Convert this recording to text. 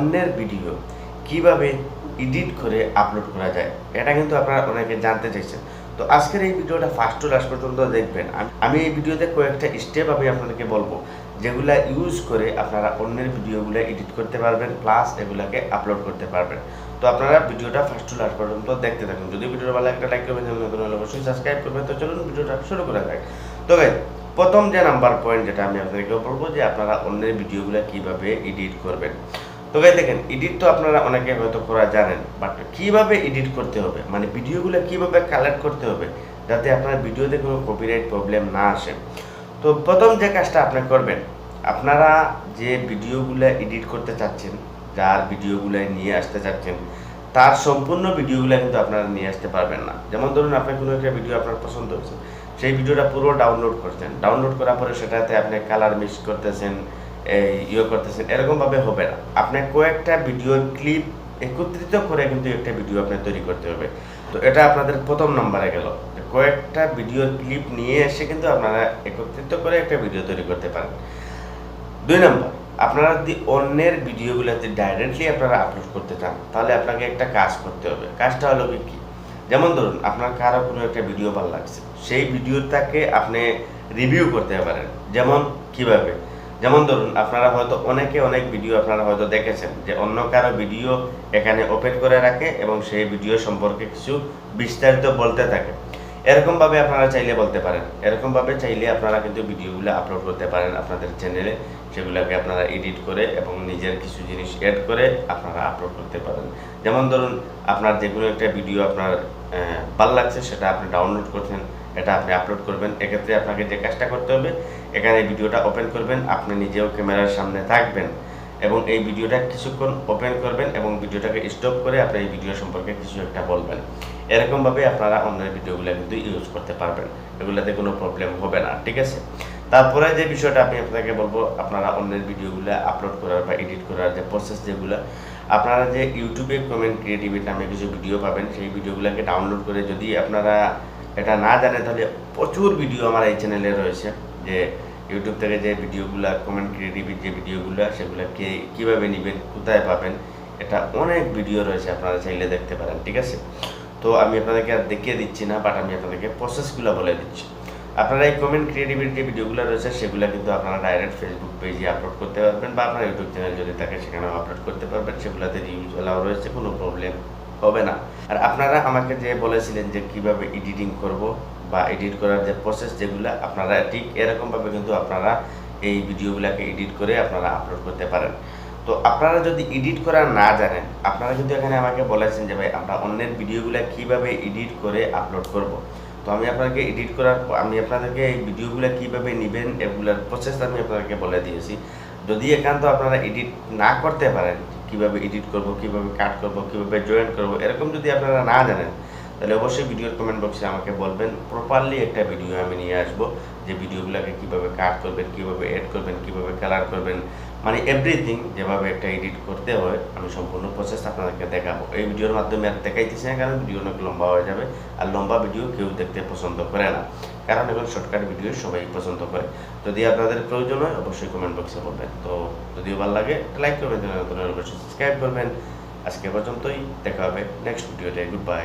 অন্যের ভিডিও কীভাবে এডিট করে আপলোড করা যায় এটা কিন্তু আপনারা অনেকে জানতে চাইছেন। তো আজকের এই ভিডিওটা ফার্স্ট টু লাস্ট পর্যন্ত দেখবেন। আমি এই ভিডিওতে কয়েকটা স্টেপ আমি আপনাদেরকে বলব যেগুলা ইউজ করে আপনারা অন্যের ভিডিওগুলো এডিট করতে পারবেন প্লাস এগুলাকে আপলোড করতে পারবেন। তো আপনারা ভিডিওটা ফার্স্ট টু লাস্ট পর্যন্ত দেখতে থাকুন। যদি ভিডিওটা ভালো একটা লাইক করবেন নতুন হলে অবশ্যই সাবস্ক্রাইব করবেন। তো চলুন ভিডিওটা শুরু করা যাক। তো guys, প্রথম যে নাম্বার পয়েন্ট যেটা আমি আপনাদেরকে বলব যে আপনারা অন্যের ভিডিওগুলো কীভাবে এডিট করবেন। তো দেখেন এডিট তো আপনারা অনেকে হয়তো করা জানেন বাট কীভাবে এডিট করতে হবে? মানে ভিডিওগুলো কীভাবে কালেক্ট করতে হবে? যাতে আপনার ভিডিওতে কোনো কপিরাইট প্রবলেম না আসে। তো প্রথম যে কাজটা আপনি করবেন, আপনারা যে ভিডিওগুলো এডিট করতে চাচ্ছেন, যার ভিডিওগুলো নিয়ে আসতে চাচ্ছেন, তার সম্পূর্ণ ভিডিওগুলো কিন্তু আপনারা নিয়ে আসতে পারবেন না। যেমন ধরুন আপনার কোনো একটা ভিডিও আপনার পছন্দ হচ্ছে সেই ভিডিওটা পুরো ডাউনলোড করছেন। ডাউনলোড করার পরে সেটাতে আপনি কালার মিক্স করতেছেন ইয়ে করতেছেন, এরকমভাবে হবে না। আপনার কয়েকটা ভিডিওর ক্লিপ একত্রিত করে কিন্তু একটা ভিডিও আপনার তৈরি করতে হবে তো এটা আপনাদের প্রথম নম্বরে গেল। কয়েকটা ভিডিওর ক্লিপ নিয়ে এসে কিন্তু আপনারা একত্রিত করে একটা ভিডিও তৈরি করতে পারেন। দুই নম্বর, আপনারা যদি অন্যের ভিডিওগুলোতে ডাইরেক্টলি আপনারা আপলোড করতে চান, তাহলে আপনাকে একটা কাজ করতে হবে। কাজটা হলো কি? কি যেমন ধরুন, আপনার কারও কোনো একটা ভিডিও ভালো লাগছে, সেই ভিডিওটাকে আপনি রিভিউ করতে পারেন। যেমন কীভাবে? যেমন ধরুন, আপনারা হয়তো অনেকে অনেক ভিডিও আপনারা হয়তো দেখেছেন যে অন্য কারও ভিডিও এখানে ওপেন করে রাখে এবং সেই ভিডিও সম্পর্কে কিছু বিস্তারিত বলতে থাকে। এরকমভাবে আপনারা চাইলে বলতে পারেন। এরকমভাবে চাইলে আপনারা কিন্তু ভিডিওগুলো আপলোড করতে পারেন আপনাদের চ্যানেলে সেগুলোকে আপনারা এডিট করে এবং নিজের কিছু জিনিস অ্যাড করে আপনারা আপলোড করতে পারেন। যেমন ধরুন, আপনার যে কোনো একটা ভিডিও আপনার ভালো লাগছে, সেটা আপনি ডাউনলোড করছেন। এটা আপনি আপলোড করবেন। এক্ষেত্রে আপনাকে যে কাজটা করতে হবে, এখানে ভিডিওটা ওপেন করবেন, আপনি নিজেও ক্যামেরার সামনে থাকবেন এবং এই ভিডিওটা কিছুক্ষণ ওপেন করবেন এবং ভিডিওটাকে স্টপ করে আপনি এই ভিডিও সম্পর্কে কিছু একটা বলবেন। এরকমভাবে আপনারা অন্যের ভিডিওগুলো কিন্তু ইউজ করতে পারবেন। এগুলোতে কোনো প্রবলেম হবে না, ঠিক আছে? তারপরে যে বিষয়টা আমি আপনাকে বলব, আপনারা অন্যের ভিডিওগুলো আপলোড করার বা এডিট করার যে প্রসেস যেগুলো আপনারা যে ইউটিউবে কমেন্ট ক্রিয়েটিভিটি নামে কিছু ভিডিও পাবেন, সেই ভিডিওগুলোকে ডাউনলোড করে যদি আপনারা এটা না জানেন, তাহলে প্রচুর ভিডিও আমার এই চ্যানেলে রয়েছে। যে ইউটিউব থেকে যে ভিডিওগুলো কমেন্ট ক্রিয়েটিভিটি যে ভিডিওগুলো সেগুলোকে কীভাবে নেবেন, কোথায় পাবেন, এটা অনেক ভিডিও রয়েছে আপনারা চাইলে দেখতে পারেন, ঠিক আছে? তো আমি আপনাদেরকে আর দেখিয়ে দিচ্ছি না বাট আমি আপনাদেরকে প্রসেসগুলো বলে দিচ্ছি। আপনারা এই কমেন্ট ক্রিয়েটিভিটি যে ভিডিওগুলো রয়েছে, সেগুলো কিন্তু আপনারা ডাইরেক্ট ফেসবুক পেজে আপলোড করতে পারবেন বা আপনার ইউটিউব চ্যানেল যদি থাকে, সেখানেও আপলোড করতে পারবেন। সেগুলোতে রিউজ এলাও রয়েছে, কোনো প্রবলেম হবে না। আর আপনারা আমাকে যে বলেছিলেন যে কীভাবে এডিটিং করব বা এডিট করার যে প্রসেস যেগুলো, আপনারা ঠিক এরকমভাবে কিন্তু আপনারা এই ভিডিওগুলোকে এডিট করে আপনারা আপলোড করতে পারেন। তো আপনারা যদি এডিট করা না জানেন, আপনারা কিন্তু এখানে আমাকে বলেছেন যে ভাই, আমরা অন্যের ভিডিওগুলো কীভাবে এডিট করে আপলোড করব? তো আমি আপনাকে এডিট করার আমি আপনাদেরকে এই ভিডিওগুলো কীভাবে নেবেন এগুলোর প্রসেস আমি আপনাদেরকে বলে দিয়েছি। যদি একান্ত আপনারা এডিট না করতে পারেন, কীভাবে এডিট করব, কীভাবে কাট করব, কীভাবে জয়েন করব, এরকম যদি আপনারা না জানেন, তাহলে অবশ্যই ভিডিওর কমেন্ট বক্সে আমাকে বলবেন। প্রপারলি একটা ভিডিও আমি নিয়ে আসব, যে ভিডিওগুলোকে কীভাবে কাট করবেন, কীভাবে এড করবেন, কীভাবে কালার করবেন মানে এভরিথিং যেভাবে একটা এডিট করতে হয়, আমি সম্পূর্ণ প্রসেস আপনাদেরকে দেখাবো। এই ভিডিওর মাধ্যমে আর দেখাইতেছি না কারণ ভিডিও অনেক লম্বা হয়ে যাবে। আর লম্বা ভিডিও কেউ দেখতে পছন্দ করে না। কারণ এখন শর্টকাট ভিডিও সবাই পছন্দ করে। যদি আপনাদের প্রয়োজন হয়, অবশ্যই কমেন্ট বক্সে বলবেন। তো যদিও ভালো লাগে লাইক করবেন অবশ্যই সাবস্ক্রাইব করবেন। আজকে পর্যন্তই, দেখা হবে নেক্সট ভিডিওতে গুড বাই